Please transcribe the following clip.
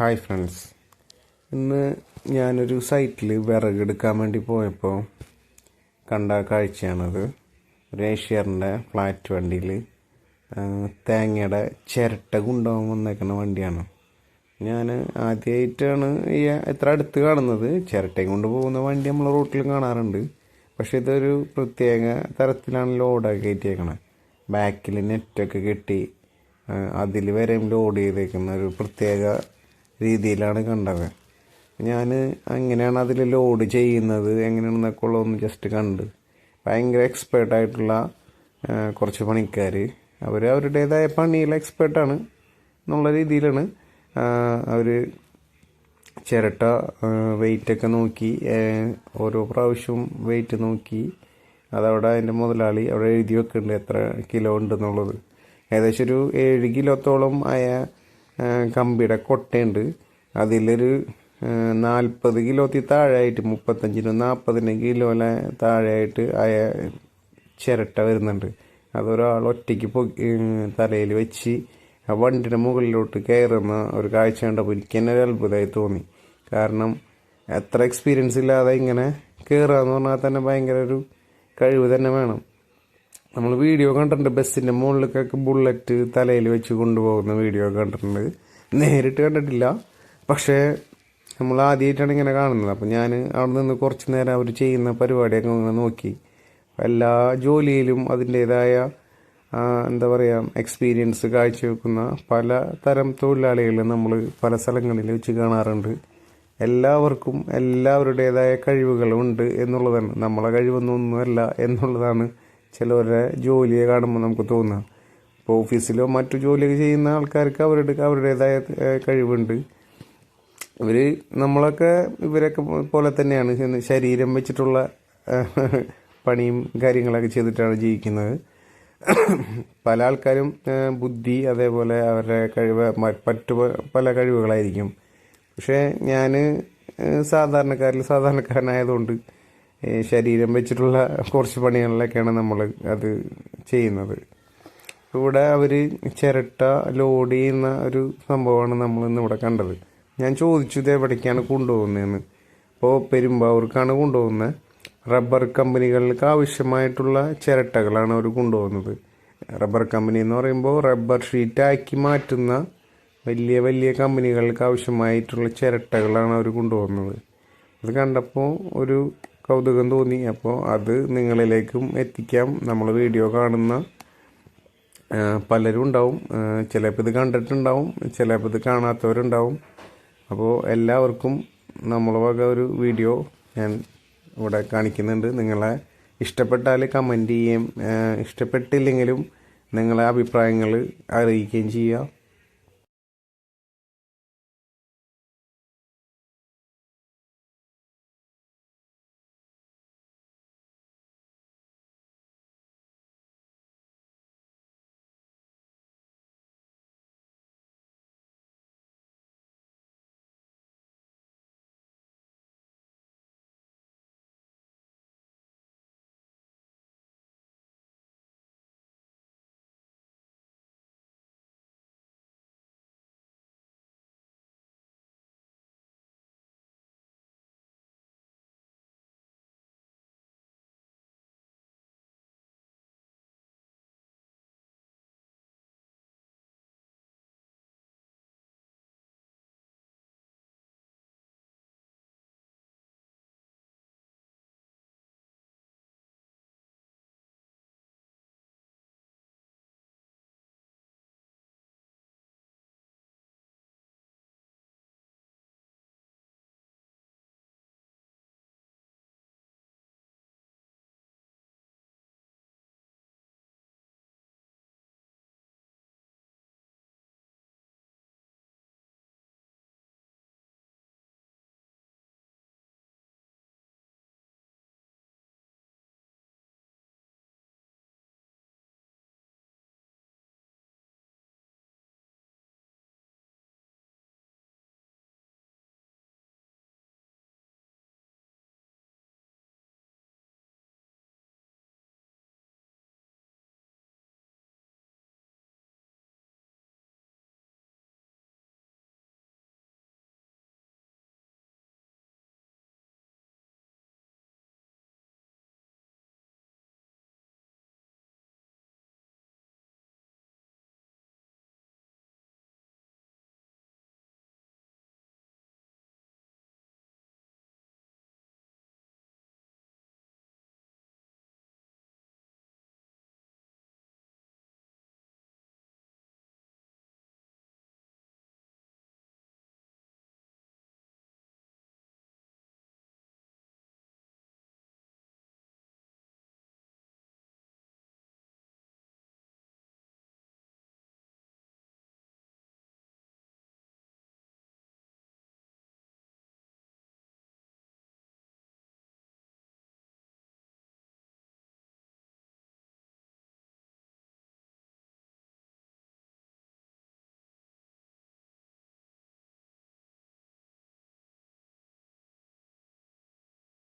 Hi friends ഇന്ന് ഞാനൊരു സൈറ്റിൽ വിറകെടുക്കാൻ വേണ്ടി പോയപ്പോൾ കണ്ട കാഴ്ചയാണത്. ഒരു ഏഷ്യറിന്റെ ഫ്ലാറ്റ് വണ്ടിയിൽ തേങ്ങയുടെ ചിരട്ട കൊണ്ടുപോകാൻ വന്നേക്കുന്ന വണ്ടിയാണ്. ഞാൻ ആദ്യമായിട്ടാണ് ഈ എത്ര അടുത്ത് കാണുന്നത്. ചിരട്ടയും കൊണ്ട് പോകുന്ന വണ്ടി നമ്മൾ റോട്ടിൽ കാണാറുണ്ട്. പക്ഷേ ഇതൊരു പ്രത്യേക തരത്തിലാണ് ലോഡൊക്കെ കയറ്റിയേക്കണത് ബാക്കിൽ നെറ്റൊക്കെ കെട്ടി അതിൽ വരെയും ലോഡ് ചെയ്തേക്കുന്ന ഒരു പ്രത്യേക രീതിയിലാണ് കണ്ടത്. ഞാൻ എങ്ങനെയാണ് അതിൽ ലോഡ് ചെയ്യുന്നത് എങ്ങനെയാണെന്നൊക്കെ ഉള്ളതൊന്ന് ജസ്റ്റ് കണ്ട്. ഭയങ്കര എക്സ്പേർട്ടായിട്ടുള്ള കുറച്ച് പണിക്കാർ അവർ അവരുടേതായ പണിയിൽ എക്സ്പേർട്ടാണ് എന്നുള്ള രീതിയിലാണ് അവർ ചിരട്ട വെയിറ്റൊക്കെ നോക്കി ഓരോ പ്രാവശ്യവും വെയിറ്റ് നോക്കി അതവിടെ അതിന്റെ മുതലാളി അവിടെ എഴുതി വെക്കുന്നുണ്ട് എത്ര കിലോ ഉണ്ടെന്നുള്ളത്. ഏകദേശം ഒരു ഏഴ് കിലോത്തോളം ആയ കമ്പിയുടെ കൊട്ടയുണ്ട്. അതിലൊരു നാൽപ്പത് കിലോത്തിൽ താഴെയായിട്ട് മുപ്പത്തഞ്ചിനും നാൽപ്പതിന് കിലോയിലെ താഴെയായിട്ട് ആയ ചിരട്ട വരുന്നുണ്ട്. അതൊരാൾ ഒറ്റയ്ക്ക് പൊക്കി തലയിൽ വെച്ച് ആ വണ്ടിയുടെ മുകളിലോട്ട് കയറുന്ന ഒരു കാഴ്ച കണ്ടപ്പോൾ എനിക്ക് തന്നെ ഒരു അത്ഭുതമായി തോന്നി. കാരണം എത്ര എക്സ്പീരിയൻസ് ഇല്ലാതെ ഇങ്ങനെ കയറുക എന്ന് പറഞ്ഞാൽ തന്നെ ഭയങ്കര ഒരു കഴിവ് തന്നെ വേണം. നമ്മൾ വീഡിയോ കണ്ടിട്ടുണ്ട്. ബസ്സിന്റെ മുകളിലേക്കൊക്കെ ബുള്ളറ്റ് തലയിൽ വെച്ച് കൊണ്ടുപോകുന്ന വീഡിയോ കണ്ടിട്ടുണ്ട്. നേരിട്ട് കണ്ടിട്ടില്ല. പക്ഷേ നമ്മൾ ആദ്യമായിട്ടാണ് ഇങ്ങനെ കാണുന്നത്. അപ്പം ഞാൻ അവിടെ നിന്ന് കുറച്ച് നേരം അവർ ചെയ്യുന്ന പരിപാടിയൊക്കെ ഇങ്ങനെ നോക്കി. എല്ലാ ജോലിയിലും അതിന്റേതായ എന്താ പറയുക എക്സ്പീരിയൻസ് കാഴ്ചവെക്കുന്ന പല തരം തൊഴിലാളികളെ നമ്മൾ പല സ്ഥലങ്ങളിൽ വെച്ച് കാണാറുണ്ട്. എല്ലാവർക്കും എല്ലാവരുടേതായ കഴിവുകളുണ്ട് എന്നുള്ളതാണ്. നമ്മളെ കഴിവൊന്നും ഒന്നുമല്ല എന്നുള്ളതാണ് ചിലവരുടെ ജോലിയെ കാണുമ്പോൾ നമുക്ക് തോന്നാം. ഇപ്പോൾ ഓഫീസിലോ മറ്റു ജോലിയൊക്കെ ചെയ്യുന്ന ആൾക്കാർക്ക് അവരുടെ അവരുടേതായ കഴിവുണ്ട്. ഇവർ നമ്മളൊക്കെ ഇവരൊക്കെ പോലെ തന്നെയാണ്. ശരീരം വെച്ചിട്ടുള്ള പണിയും കാര്യങ്ങളൊക്കെ ചെയ്തിട്ടാണ് ജീവിക്കുന്നത്. പല ആൾക്കാരും ബുദ്ധി അതേപോലെ അവരുടെ കഴിവ് മറ്റു പല കഴിവുകളായിരിക്കും. പക്ഷേ ഞാൻ സാധാരണക്കാരിൽ സാധാരണക്കാരനായതുകൊണ്ട് ശരീരം വെച്ചിട്ടുള്ള കുറച്ച് പണികളിലൊക്കെയാണ് നമ്മൾ അത് ചെയ്യുന്നത്. ഇവിടെ അവർ ചിരട്ട ലോഡ് ചെയ്യുന്ന ഒരു സംഭവമാണ് നമ്മൾ ഇന്ന് ഇവിടെ കണ്ടത്. ഞാൻ ചോദിച്ചു ഇത് എവിടേക്കാണ് കൊണ്ടുപോകുന്നതെന്ന്. അപ്പോൾ പെരുമ്പാവൂർക്കാണ് കൊണ്ടുപോകുന്നത്. റബ്ബർ കമ്പനികൾക്ക് ആവശ്യമായിട്ടുള്ള ചിരട്ടകളാണ് അവർ കൊണ്ടുപോകുന്നത്. റബ്ബർ കമ്പനി എന്ന് പറയുമ്പോൾ റബ്ബർ ഷീറ്റാക്കി മാറ്റുന്ന വലിയ വലിയ കമ്പനികൾക്ക് ആവശ്യമായിട്ടുള്ള ചിരട്ടകളാണ് അവർ കൊണ്ടുപോകുന്നത്. അത് കണ്ടപ്പോൾ ഒരു കൗതുകം തോന്നി. അപ്പോൾ അത് നിങ്ങളിലേക്കും എത്തിക്കാം. നമ്മൾ വീഡിയോ കാണുന്ന പലരും ഉണ്ടാവും. ചിലപ്പോൾ ഇത് കണ്ടിട്ടുണ്ടാവും ചിലപ്പോൾ ഇത് കാണാത്തവരുണ്ടാവും. അപ്പോൾ എല്ലാവർക്കും നമ്മളെ വക ഒരു വീഡിയോ ഞാൻ ഇവിടെ കാണിക്കുന്നുണ്ട്. നിങ്ങളെ ഇഷ്ടപ്പെട്ടാൽ കമന്റ് ചെയ്യുകയും ഇഷ്ടപ്പെട്ടില്ലെങ്കിലും നിങ്ങളെ അഭിപ്രായങ്ങൾ അറിയിക്കുകയും ചെയ്യുക.